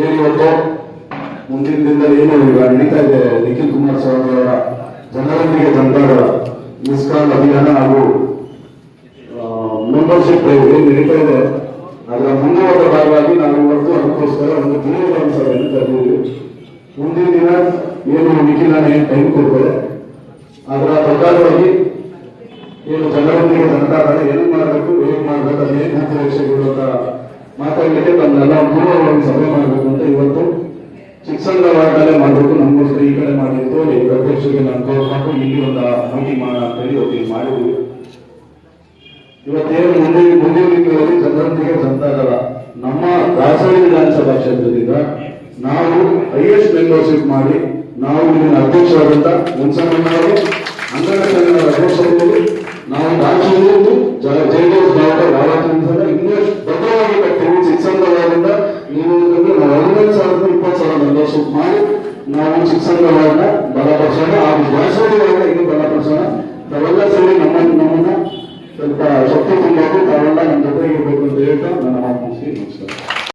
ಏನು ಇವತ್ತು ಮುಂದಿನ ದಿನದಲ್ಲಿ ಏನು ಈಗ ನಡೀತಾ ಇದೆ. ನಿಖಿಲ್ ಕುಮಾರಸ್ವಾಮಿ ಅವರ ಜನರೊಂದಿಗೆ ಜನತಾದಳ ಮಿಸ್ಕಾಲ್ ಅಭಿಯಾನ ಹಾಗೂ ಮೆಂಬರ್ಶಿಪ್ ಏನು ನಡೀತಾ ಇದೆ. ಅದರ ಮುಂದುವರೆದ ಭಾಗವಾಗಿ ನಾವು ಇವತ್ತು ಅದಕ್ಕೋಸ್ಕರ ಒಂದು ಸಭೆಯನ್ನು ಕರೆದಿದ್ದೀವಿ. ಮುಂದಿನ ದಿನ ಏನು ನಿಖಿಲ್ ಏನು ಟೈಮ್ ಕೊಡ್ತಾರೆ. ಅದರ ಪ್ರಕಾರವಾಗಿ ಏನು ಜನರೊಂದಿಗೆ ಜನತಾದಳ ಏನು ಮಾಡಬೇಕು, ಹೇಗೆ ಮಾಡಬೇಕು ಅದು ರೂಪುರೇಷೆಗಳು ಅಂತ ಮಾತಾಡಲಿಕ್ಕೆ ತನ್ನೆಲ್ಲ ಮೂರು ಸಭೆ ಮಾಡಬೇಕು ವಾರ್ಡಲ್ಲೇ ಮಾಡಬೇಕು. ನಮ್ಮ ಈ ಕಡೆ ಮಾಡಿದ್ದು ಅಧ್ಯಕ್ಷರಿಗೆ ನಾನು ತೋರ್ಸ್ಕೊಂಡು ಇಲ್ಲಿ ಒಂದು ಮೀಟಿಂಗ್ ಮಾಡೋಣ ಅಂತ ಮಾಡಿದ್ವಿ ಇವತ್ತೇನು ಮುಂದೆ ಮುಂದಿನ ದಿನಗಳಲ್ಲಿ ಜನರೊಂದಿಗೆ ಜನತಾದಳ ನಮ್ಮ ದಾಸರಿ ವಿಧಾನಸಭಾ ಕ್ಷೇತ್ರದಿಂದ ನಾವು ಹೈಯೆಸ್ಟ್ ಮೆಂಬರ್ಶಿಪ್ ಮಾಡಿ, ನಾವು ಇಲ್ಲಿನ ಅಧ್ಯಕ್ಷರಾದಂತ ಮುನ್ಸಮ್ಮನವರು ಸಾವಿರದ ಇಪ್ಪತ್ತು ಸಾವಿರ ಮೆಂಬರ್ಶಿಪ್ ಮಾಡಿ ನಾವು ಚಿಕ್ಕಸಂಗವಾದ ಬಲಪಡಿಸೋಣ ಹಾಗೂ ದಾಸವಾಳಿ ವಾರ್ಡ ಇನ್ನೂ ಬಲಪಡಿಸೋಣ ತಾವೆಲ್ಲ ಸೇರಿ ನಮ್ಮ ನಮ್ಮನ್ನ ಸ್ವಲ್ಪ ಶಕ್ತಿ ತುಂಬಬೇಕು ತಾವೆಲ್ಲ ನಮ್ಮ ಜೊತೆ ಇರಬೇಕು ಅಂತ ಹೇಳ್ತಾ ನನ್ನ ಮಾತು ಮುಗಿಸಿ ನಮಸ್ಕಾರ